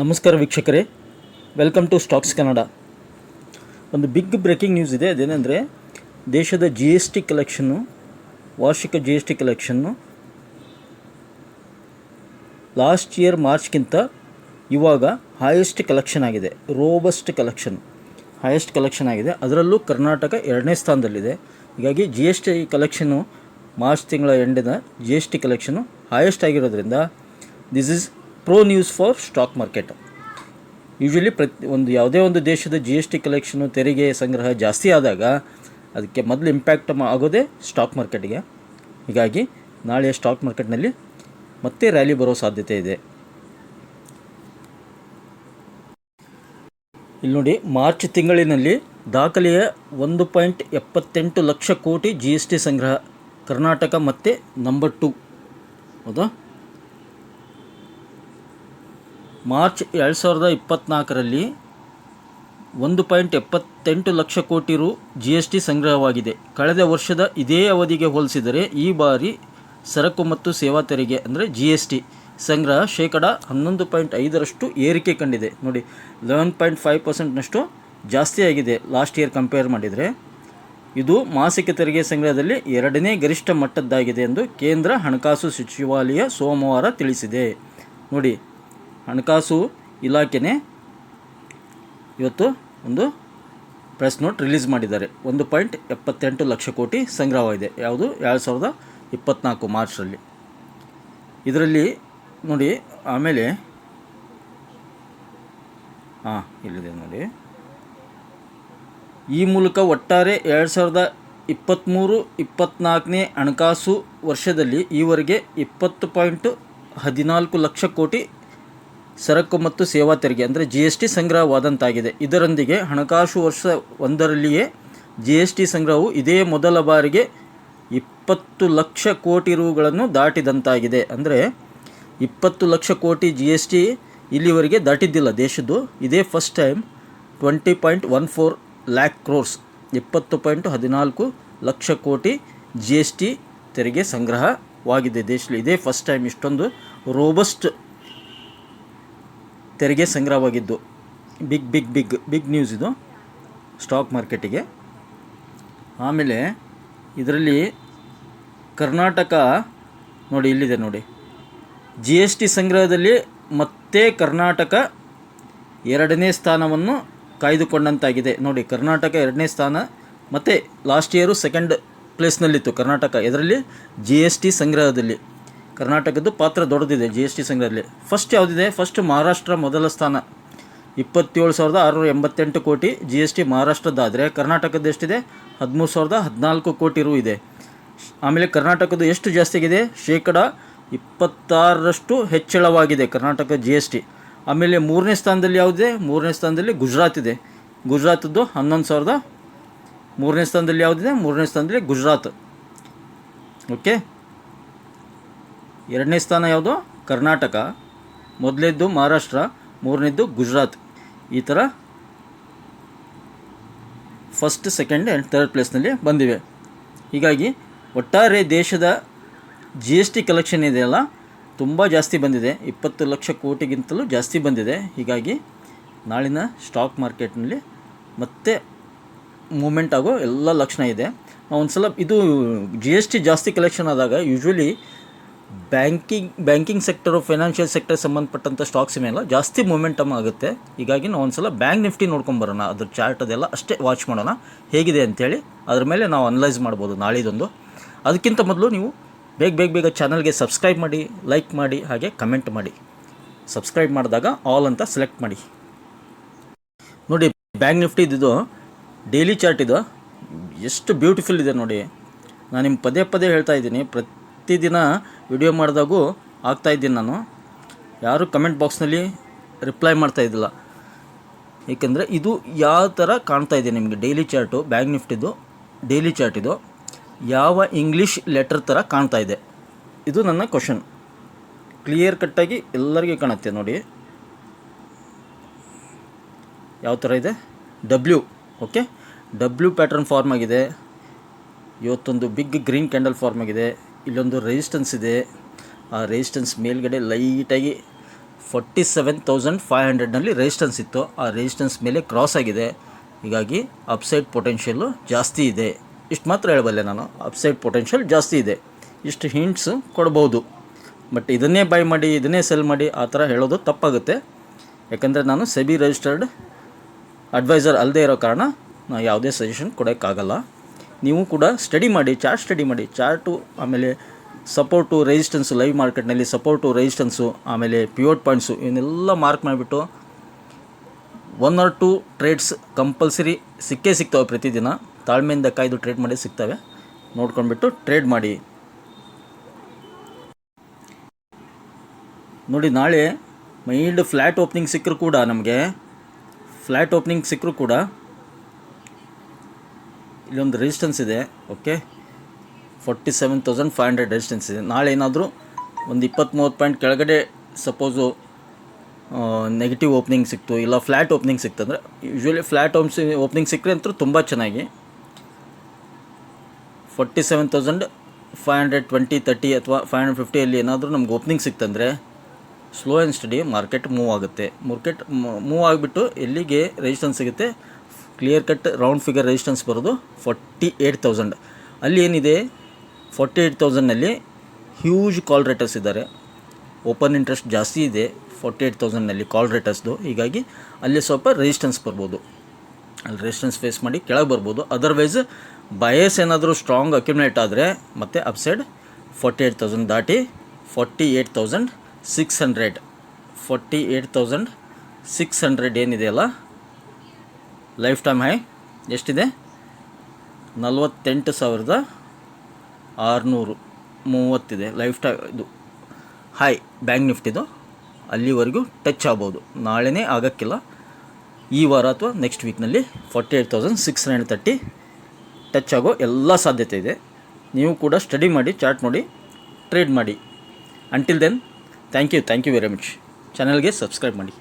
ನಮಸ್ಕಾರ ವೀಕ್ಷಕರೇ. Welcome to stocks Kannada ಒಂದು ಬಿಗ್ ಬ್ರೇಕಿಂಗ್ ನ್ಯೂಸ್ ಇದೆ. ಅದೇನೆಂದರೆ ದೇಶದ ಜಿ ಎಸ್ ಟಿ ಕಲೆಕ್ಷನ್ನು ವಾರ್ಷಿಕ G S T collection last year ಮಾರ್ಚ್ಗಿಂತ ಇವಾಗ ಹೈಯೆಸ್ಟ್ ಕಲೆಕ್ಷನ್ ಆಗಿದೆ. ರೋಬಸ್ಟ್ ಕಲೆಕ್ಷನ್ ಹೈಯೆಸ್ಟ್ ಕಲೆಕ್ಷನ್ ಆಗಿದೆ. ಅದರಲ್ಲೂ ಕರ್ನಾಟಕ ಎರಡನೇ ಸ್ಥಾನದಲ್ಲಿದೆ. ಹೀಗಾಗಿ G S T collection March ತಿಂಗಳ ಎಂಡಿನ G S T collection highest ಆಗಿರೋದ್ರಿಂದ this is pro news for stock market usually ಪ್ರತಿ ಒಂದು ಯಾವುದೇ ಒಂದು ದೇಶದ ಜಿ ಎಸ್ ಟಿ ಕಲೆಕ್ಷನು ತೆರಿಗೆ ಸಂಗ್ರಹ ಜಾಸ್ತಿ ಆದಾಗ ಅದಕ್ಕೆ ಮೊದಲು ಇಂಪ್ಯಾಕ್ಟ್ ಆಗೋದೇ ಸ್ಟಾಕ್ ಮಾರ್ಕೆಟ್ಗೆ ಹೀಗಾಗಿ ನಾಳೆಯ ಸ್ಟಾಕ್ ಮಾರ್ಕೆಟ್ನಲ್ಲಿ ಮತ್ತೆ ರ್ಯಾಲಿ ಬರೋ ಸಾಧ್ಯತೆ ಇದೆ. ಇಲ್ಲಿ ನೋಡಿ ಮಾರ್ಚ್ ತಿಂಗಳಿನಲ್ಲಿ ದಾಖಲೆಯ ಒಂದು ಪಾಯಿಂಟ್ ಎಪ್ಪತ್ತೆಂಟು ಲಕ್ಷ ಕೋಟಿ ಜಿ ಎಸ್ ಟಿ ಸಂಗ್ರಹ ಕರ್ನಾಟಕ ಮತ್ತು ನಂಬರ್ ಟು ಹೌದಾ? ಮಾರ್ಚ್ ಎರಡು ಸಾವಿರದ ಇಪ್ಪತ್ತ್ನಾಲ್ಕರಲ್ಲಿ ಒಂದು ಪಾಯಿಂಟ್ ಎಪ್ಪತ್ತೆಂಟು ಲಕ್ಷ ಕೋಟಿ ರು ಜಿ ಎಸ್ ಟಿ ಸಂಗ್ರಹವಾಗಿದೆ. ಕಳೆದ ವರ್ಷದ ಇದೇ ಅವಧಿಗೆ ಹೋಲಿಸಿದರೆ ಈ ಬಾರಿ ಸರಕು ಮತ್ತು ಸೇವಾ ತೆರಿಗೆ ಅಂದರೆ ಜಿ ಎಸ್ ಟಿ ಸಂಗ್ರಹ ಶೇಕಡ ಹನ್ನೊಂದು ಪಾಯಿಂಟ್ ಐದರಷ್ಟು ಏರಿಕೆ ಕಂಡಿದೆ. ನೋಡಿ, ಲೆವೆನ್ ಪಾಯಿಂಟ್ ಫೈವ್ ಪರ್ಸೆಂಟ್ನಷ್ಟು ಜಾಸ್ತಿ ಆಗಿದೆ ಲಾಸ್ಟ್ ಇಯರ್ ಕಂಪೇರ್ ಮಾಡಿದರೆ. ಇದು ಮಾಸಿಕ ತೆರಿಗೆ ಸಂಗ್ರಹದಲ್ಲಿ ಎರಡನೇ ಗರಿಷ್ಠ ಮಟ್ಟದ್ದಾಗಿದೆ ಎಂದು ಕೇಂದ್ರ ಹಣಕಾಸು ಸಚಿವಾಲಯ ಸೋಮವಾರ ತಿಳಿಸಿದೆ. ನೋಡಿ ಹಣಕಾಸು ಇಲಾಖೆನೇ ಇವತ್ತು ಒಂದು ಪ್ರೆಸ್ ನೋಟ್ ರಿಲೀಸ್ ಮಾಡಿದ್ದಾರೆ. ಒಂದು ಪಾಯಿಂಟ್ ಎಪ್ಪತ್ತೆಂಟು ಲಕ್ಷ ಕೋಟಿ ಸಂಗ್ರಹವಾಗಿದೆ ಯಾವುದು? ಎರಡು ಸಾವಿರದ ಇಪ್ಪತ್ತ್ನಾಲ್ಕು ಮಾರ್ಚಲ್ಲಿ ಇದರಲ್ಲಿ ನೋಡಿ, ಆಮೇಲೆ ಹಾಂ ಇಲ್ಲಿದೆ ನೋಡಿ. ಈ ಮೂಲಕ ಒಟ್ಟಾರೆ ಎರಡು ಸಾವಿರದ ಇಪ್ಪತ್ತ್ಮೂರು ಇಪ್ಪತ್ತ್ನಾಲ್ಕನೇ ಹಣಕಾಸು ವರ್ಷದಲ್ಲಿ ಈವರೆಗೆ ಇಪ್ಪತ್ತು ಪಾಯಿಂಟು ಹದಿನಾಲ್ಕು ಲಕ್ಷ ಕೋಟಿ ಸರಕು ಮತ್ತು ಸೇವಾ ತೆರಿಗೆ, ಅಂದರೆ ಜಿ ಎಸ್ ಟಿ ಸಂಗ್ರಹವಾದಂತಾಗಿದೆ. ಇದರೊಂದಿಗೆ ಹಣಕಾಸು ವರ್ಷ ಒಂದರಲ್ಲಿಯೇ ಜಿ ಎಸ್ ಟಿ ಸಂಗ್ರಹವು ಇದೇ ಮೊದಲ ಬಾರಿಗೆ ಇಪ್ಪತ್ತು ಲಕ್ಷ ಕೋಟಿ ರುಗಳನ್ನು ದಾಟಿದಂತಾಗಿದೆ. ಅಂದರೆ ಇಪ್ಪತ್ತು ಲಕ್ಷ ಕೋಟಿ ಜಿ ಎಸ್ ಟಿ ಇಲ್ಲಿವರೆಗೆ ದಾಟಿದ್ದಿಲ್ಲ ದೇಶದ್ದು. ಇದೇ first time twenty point one four lakh crores ಇಪ್ಪತ್ತು ಪಾಯಿಂಟ್ ಹದಿನಾಲ್ಕು ಲಕ್ಷ ಕೋಟಿ ಜಿ ಎಸ್ ಟಿ ತೆರಿಗೆ ಸಂಗ್ರಹವಾಗಿದೆ ದೇಶದಲ್ಲಿ. ಇದೇ ಫಸ್ಟ್ ಟೈಮ್ ಇಷ್ಟೊಂದು ರೋಬಸ್ಟ್ ತೆರಿಗೆ ಸಂಗ್ರಹವಾಗಿದ್ದು big big big big news ಇದು ಸ್ಟಾಕ್ ಮಾರ್ಕೆಟಿಗೆ ಆಮೇಲೆ ಇದರಲ್ಲಿ ಕರ್ನಾಟಕ, ನೋಡಿ ಇಲ್ಲಿದೆ ನೋಡಿ. ಜಿ ಎಸ್ ಟಿ ಸಂಗ್ರಹದಲ್ಲಿ ಮತ್ತೆ ಕರ್ನಾಟಕ ಎರಡನೇ ಸ್ಥಾನವನ್ನು ಕಾಯ್ದುಕೊಂಡಂತಾಗಿದೆ. ನೋಡಿ, ಕರ್ನಾಟಕ ಎರಡನೇ ಸ್ಥಾನ, ಮತ್ತು ಲಾಸ್ಟ್ ಇಯರು ಸೆಕೆಂಡ್ ಪ್ಲೇಸ್ನಲ್ಲಿತ್ತು ಕರ್ನಾಟಕ. ಇದರಲ್ಲಿ ಜಿ ಎಸ್ ಟಿ ಸಂಗ್ರಹದಲ್ಲಿ. ಕರ್ನಾಟಕದ್ದು ಪಾತ್ರ ದೊಡ್ಡದಿದೆ ಜಿ ಎಸ್ ಟಿ ಸಂಘದಲ್ಲಿ. ಫಸ್ಟ್ ಯಾವುದಿದೆ? ಫಸ್ಟ್ ಮಹಾರಾಷ್ಟ್ರ ಮೊದಲ ಸ್ಥಾನ. ಇಪ್ಪತ್ತೇಳು ಸಾವಿರದ ಆರುನೂರ ಎಂಬತ್ತೆಂಟು ಕೋಟಿ ಜಿ ಎಸ್ ಟಿ ಮಹಾರಾಷ್ಟ್ರದ್ದಾದರೆ ಕರ್ನಾಟಕದ್ದು ಎಷ್ಟಿದೆ? ಹದಿಮೂರು ಸಾವಿರದ ಹದಿನಾಲ್ಕು ಕೋಟಿ ರು ಇದೆ. ಆಮೇಲೆ ಕರ್ನಾಟಕದ್ದು ಎಷ್ಟು ಜಾಸ್ತಿ ಆಗಿದೆ ಶೇಕಡ ಇಪ್ಪತ್ತಾರರಷ್ಟು ಹೆಚ್ಚಳವಾಗಿದೆ ಕರ್ನಾಟಕ ಜಿ ಎಸ್ ಟಿ ಆಮೇಲೆ ಮೂರನೇ ಸ್ಥಾನದಲ್ಲಿ ಯಾವುದಿದೆ? ಮೂರನೇ ಸ್ಥಾನದಲ್ಲಿ ಗುಜರಾತ್ ಇದೆ. ಗುಜರಾತದ್ದು ಹನ್ನೊಂದು ಸಾವಿರದ ಮೂರನೇ ಸ್ಥಾನದಲ್ಲಿ ಯಾವುದಿದೆ? ಮೂರನೇ ಸ್ಥಾನದಲ್ಲಿ ಗುಜರಾತ್. ಓಕೆ ಎರಡನೇ ಸ್ಥಾನ ಯಾವುದು? ಕರ್ನಾಟಕ. ಮೊದಲನೇದ್ದು ಮಹಾರಾಷ್ಟ್ರ, ಮೂರನೇದ್ದು ಗುಜರಾತ್. ಈ ಥರ ಫಸ್ಟ್ ಸೆಕೆಂಡ್ ಆ್ಯಂಡ್ ಥರ್ಡ್ ಪ್ಲೇಸ್ನಲ್ಲಿ ಬಂದಿವೆ. ಹೀಗಾಗಿ ಒಟ್ಟಾರೆ ದೇಶದ ಜಿ ಎಸ್ ಟಿ ಕಲೆಕ್ಷನ್ ಇದೆಯಲ್ಲ ತುಂಬ ಜಾಸ್ತಿ ಬಂದಿದೆ. ಇಪ್ಪತ್ತು ಲಕ್ಷ ಕೋಟಿಗಿಂತಲೂ ಜಾಸ್ತಿ ಬಂದಿದೆ. ಹೀಗಾಗಿ ನಾಳಿನ ಸ್ಟಾಕ್ ಮಾರ್ಕೆಟ್ನಲ್ಲಿ ಮತ್ತೆ ಮೂಮೆಂಟ್ ಆಗೋ ಎಲ್ಲ ಲಕ್ಷಣ ಇದೆ. ಒಂದು ಸಲ ಇದು ಜಿ ಎಸ್ ಟಿ ಜಾಸ್ತಿ ಕಲೆಕ್ಷನ್ ಆದಾಗ usually banking banking sector, financial sector ಸಂಬಂಧಪಟ್ಟಂಥ ಸ್ಟಾಕ್ಸ್ ಮೇಲೆ ಜಾಸ್ತಿ ಮೂಮೆಂಟಮ್ ಆಗುತ್ತೆ. ಹೀಗಾಗಿ ನಾವು ಒಂದು ಸಲ ಬ್ಯಾಂಕ್ ನಿಫ್ಟಿ ನೋಡ್ಕೊಂಬರೋಣ ಅದ್ರ ಚಾರ್ಟ್ ಅದೆಲ್ಲ ಅಷ್ಟೇ ವಾಚ್ ಮಾಡೋಣ. ಹೇಗಿದೆ ಅಂತೇಳಿ ಅದ್ರ ಮೇಲೆ ನಾವು ಅನಲೈಸ್ ಮಾಡ್ಬೋದು ನಾಳಿದೊಂದು. ಅದಕ್ಕಿಂತ ಮೊದಲು ನೀವು ಬೇಗ ಬೇಗ ಬೇಗ ಚಾನಲ್ಗೆ ಸಬ್ಸ್ಕ್ರೈಬ್ ಮಾಡಿ, ಲೈಕ್ ಮಾಡಿ, ಹಾಗೆ ಕಮೆಂಟ್ ಮಾಡಿ. ಸಬ್ಸ್ಕ್ರೈಬ್ ಮಾಡಿದಾಗ ಆಲ್ ಅಂತ ಸೆಲೆಕ್ಟ್ ಮಾಡಿ. ನೋಡಿ, ಬ್ಯಾಂಕ್ ನಿಫ್ಟಿ ಇದು, ಡೈಲಿ ಚಾರ್ಟ್ ಇದು. ಎಷ್ಟು ಬ್ಯೂಟಿಫುಲ್ ಇದೆ ನೋಡಿ. ನಾನು ನಿಮ್ಮ ಪದೇ ಪದೇ ಹೇಳ್ತಾ ಇದ್ದೀನಿ. ಪ್ರತಿದಿನ ವಿಡಿಯೋ ಮಾಡಿದಾಗೂ ಆಗ್ತಾಯಿದ್ದೀನಿ ನಾನು. ಯಾರು ಕಮೆಂಟ್ ಬಾಕ್ಸ್ನಲ್ಲಿ ರಿಪ್ಲೈ ಮಾಡ್ತಾ ಇದ್ದಿಲ್ಲ. ಏಕೆಂದರೆ ಇದು ಯಾವ ಥರ ಕಾಣ್ತಾ ಇದೆ ನಿಮಗೆ? ಡೈಲಿ ಚಾರ್ಟು ಬ್ಯಾಂಕ್ ನಿಫ್ಟಿದು ಡೈಲಿ ಚಾರ್ಟ್ ಇದು. ಯಾವ ಇಂಗ್ಲೀಷ್ ಲೆಟರ್ ಥರ ಕಾಣ್ತಾ ಇದೆ? ಇದು ನನ್ನ ಕ್ವಶನ್ ಕ್ಲಿಯರ್ ಕಟ್ಟಾಗಿ ಎಲ್ಲರಿಗೂ ಕಾಣುತ್ತೆ ನೋಡಿ. ಯಾವ ಥರ ಇದೆ? W okay W pattern form ಆಗಿದೆ. ಇವತ್ತೊಂದು ಬಿಗ್ ಗ್ರೀನ್ ಕ್ಯಾಂಡಲ್ ಫಾರ್ಮ್ ಆಗಿದೆ. ಇಲ್ಲೊಂದು ರೆಸಿಸ್ಟೆನ್ಸ್ ಇದೆ. ಆ ರೆಸಿಸ್ಟೆನ್ಸ್ ಮೇಲ್ಗಡೆ ಲೈಟಾಗಿ ಫೋರ್ಟಿ ಸೆವೆನ್ ತೌಸಂಡ್ ಫೈವ್ ಹಂಡ್ರೆಡ್ನಲ್ಲಿ ರೆಸಿಸ್ಟೆನ್ಸ್ ಇತ್ತು. ಆ ರೆಸಿಸ್ಟೆನ್ಸ್ ಮೇಲೆ ಕ್ರಾಸ್ ಆಗಿದೆ. ಹೀಗಾಗಿ ಅಪ್ಸೈಡ್ ಪೊಟೆನ್ಷಿಯಲ್ಲು ಜಾಸ್ತಿ ಇದೆ. ಇಷ್ಟು ಮಾತ್ರ ಹೇಳಬಲ್ಲೆ ನಾನು. ಅಪ್ಸೈಡ್ ಪೊಟೆನ್ಷಿಯಲ್ ಜಾಸ್ತಿ ಇದೆ. ಇಷ್ಟು ಹಿಂಟ್ಸು ಕೊಡ್ಬೋದು. ಬಟ್ ಇದನ್ನೇ ಬೈ ಮಾಡಿ, ಇದನ್ನೇ ಸೆಲ್ ಮಾಡಿ ಆ ಥರ ಹೇಳೋದು ತಪ್ಪಾಗುತ್ತೆ. ಯಾಕಂದರೆ ನಾನು ಸೆಬಿ ರಿಜಿಸ್ಟರ್ಡ್ ಅಡ್ವೈಸರ್ ಅಲ್ಲದೆ ಇರೋ ಕಾರಣ ನಾನು ಯಾವುದೇ ಸಜೆಷನ್ ಕೊಡೋಕ್ಕಾಗಲ್ಲ. ನೀವು ಕೂಡ ಸ್ಟಡಿ ಮಾಡಿ ಚಾರ್ಟ್ ಸ್ಟಡಿ ಮಾಡಿ. ಚಾರ್ಟು ಆಮೇಲೆ ಸಪೋರ್ಟು ರೆಸಿಸ್ಟೆನ್ಸು ಲೈವ್ ಮಾರ್ಕೆಟ್ನಲ್ಲಿ ಸಪೋರ್ಟು ರೆಸಿಸ್ಟೆನ್ಸು ಆಮೇಲೆ ಪಿವೋಟ್ ಪಾಯಿಂಟ್ಸು ಇವನ್ನೆಲ್ಲ ಮಾರ್ಕ್ ಮಾಡಿಬಿಟ್ಟು one or two trades compulsory ಸಿಕ್ಕೇ ಸಿಗ್ತವೆ ಪ್ರತಿದಿನ. ತಾಳ್ಮೆಯಿಂದ ಕಾಯ್ದು ಟ್ರೇಡ್ ಮಾಡಿ ಸಿಗ್ತವೆ. ನೋಡ್ಕೊಂಡ್ಬಿಟ್ಟು ಟ್ರೇಡ್ ಮಾಡಿ. ನೋಡಿ, ನಾಳೆ ಮೈಲ್ಡ್ ಫ್ಲ್ಯಾಟ್ ಓಪನಿಂಗ್ ಸಿಕ್ಕರೂ ಕೂಡ ನಮಗೆ. ಫ್ಲ್ಯಾಟ್ ಓಪನಿಂಗ್ ಸಿಕ್ಕರೂ ಕೂಡ ಇಲ್ಲೊಂದು ರೆಸಿಸ್ಟೆನ್ಸ್ ಇದೆ okay forty seven thousand five hundred resistance ಇದೆ. ನಾಳೆ ಏನಾದರೂ ಒಂದು ಇಪ್ಪತ್ತು ಮೂವತ್ತು ಪಾಯಿಂಟ್ ಕೆಳಗಡೆ ಸಪೋಸು ನೆಗೆಟಿವ್ ಓಪನಿಂಗ್ ಸಿಕ್ತು, ಇಲ್ಲ ಫ್ಲ್ಯಾಟ್ ಓಪನಿಂಗ್ ಸಿಕ್ತಂದ್ರೆ ಯೂಶ್ವಲಿ ಫ್ಲ್ಯಾಟ್ ಓಮ್ಸ್ ಓಪನಿಂಗ್ ಸಿಕ್ಕರೆ ಅಂತೂ ತುಂಬ ಚೆನ್ನಾಗಿ. Forty seven thousand five hundred twenty thirty ಅಥವಾ ಫೈವ್ ಹಂಡ್ರೆಡ್ ಫಿಫ್ಟಿಯಲ್ಲಿ ಏನಾದರೂ ನಮ್ಗೆ opening ಸಿಕ್ತಂದರೆ slow and study market move ಆಗುತ್ತೆ. ಮಾರ್ಕೆಟ್ ಮೂವ್ ಆಗಿಬಿಟ್ಟು ಎಲ್ಲಿಗೆ ರೆಜಿಸ್ಟೆನ್ಸ್ ಸಿಗುತ್ತೆ? Clear cut round figure resistance ಬರೋದು ಫೋರ್ಟಿ ಏಯ್ಟ್ ತೌಸಂಡ್ ಅಲ್ಲಿ ಏನಿದೆ? ಫೋರ್ಟಿ ಏಯ್ಟ್ ತೌಸಂಡ್ನಲ್ಲಿ ಹ್ಯೂಜ್ ಕಾಲ್ ರೇಟರ್ಸ್ ಇದ್ದಾರೆ. ಓಪನ್ ಇಂಟ್ರೆಸ್ಟ್ ಜಾಸ್ತಿ ಇದೆ ಫೋರ್ಟಿ ಏಯ್ಟ್ ತೌಸಂಡ್ನಲ್ಲಿ ಕಾಲ್ ರೇಟರ್ಸ್ದು ಹೀಗಾಗಿ ಅಲ್ಲಿ ಸ್ವಲ್ಪ ರೆಸಿಸ್ಟೆನ್ಸ್ ಬರ್ಬೋದು. ಅಲ್ಲಿ ರೆಸಿಸ್ಟೆನ್ಸ್ ಫೇಸ್ ಮಾಡಿ ಕೆಳಗೆ ಬರ್ಬೋದು. ಅದರ್ವೈಸ್ ಬಯಸ್ ಏನಾದರೂ ಸ್ಟ್ರಾಂಗ್ ಅಕ್ಯುಮಿನೇಟ್ ಆದರೆ ಮತ್ತೆ ಅಪ್ಸೈಡ್ ಫಾರ್ಟಿ ಏಯ್ಟ್ ತೌಸಂಡ್ ದಾಟಿ forty eight thousand six hundred forty eight thousand six hundred ಏನಿದೆಯಲ್ಲ ಲೈಫ್ ಟೈಮ್ ಹೈ ಎಷ್ಟಿದೆ? ನಲವತ್ತೆಂಟು ಸಾವಿರದ ಆರುನೂರು. ಮೂವತ್ತಿದೆ. ಲೈಫ್ ಟೈಮ್ ಇದು ಹೈ ಬ್ಯಾಂಕ್ ನಿಫ್ಟಿದು ಅಲ್ಲಿವರೆಗೂ ಟಚ್ ಆಗ್ಬೋದು. ನಾಳೆನೇ ಆಗೋಕ್ಕಿಲ್ಲ. ಈ ವಾರ ಅಥವಾ next ವೀಕ್ನಲ್ಲಿ forty eight thousand six hundred thirty touch ಆಗೋ ಎಲ್ಲ ಸಾಧ್ಯತೆ ಇದೆ. ನೀವು ಕೂಡ ಸ್ಟಡಿ ಮಾಡಿ ಚಾರ್ಟ್ ನೋಡಿ ಟ್ರೇಡ್ ಮಾಡಿ. Until then thank you thank you very much ಚಾನಲ್ಗೆ ಸಬ್ಸ್ಕ್ರೈಬ್ ಮಾಡಿ.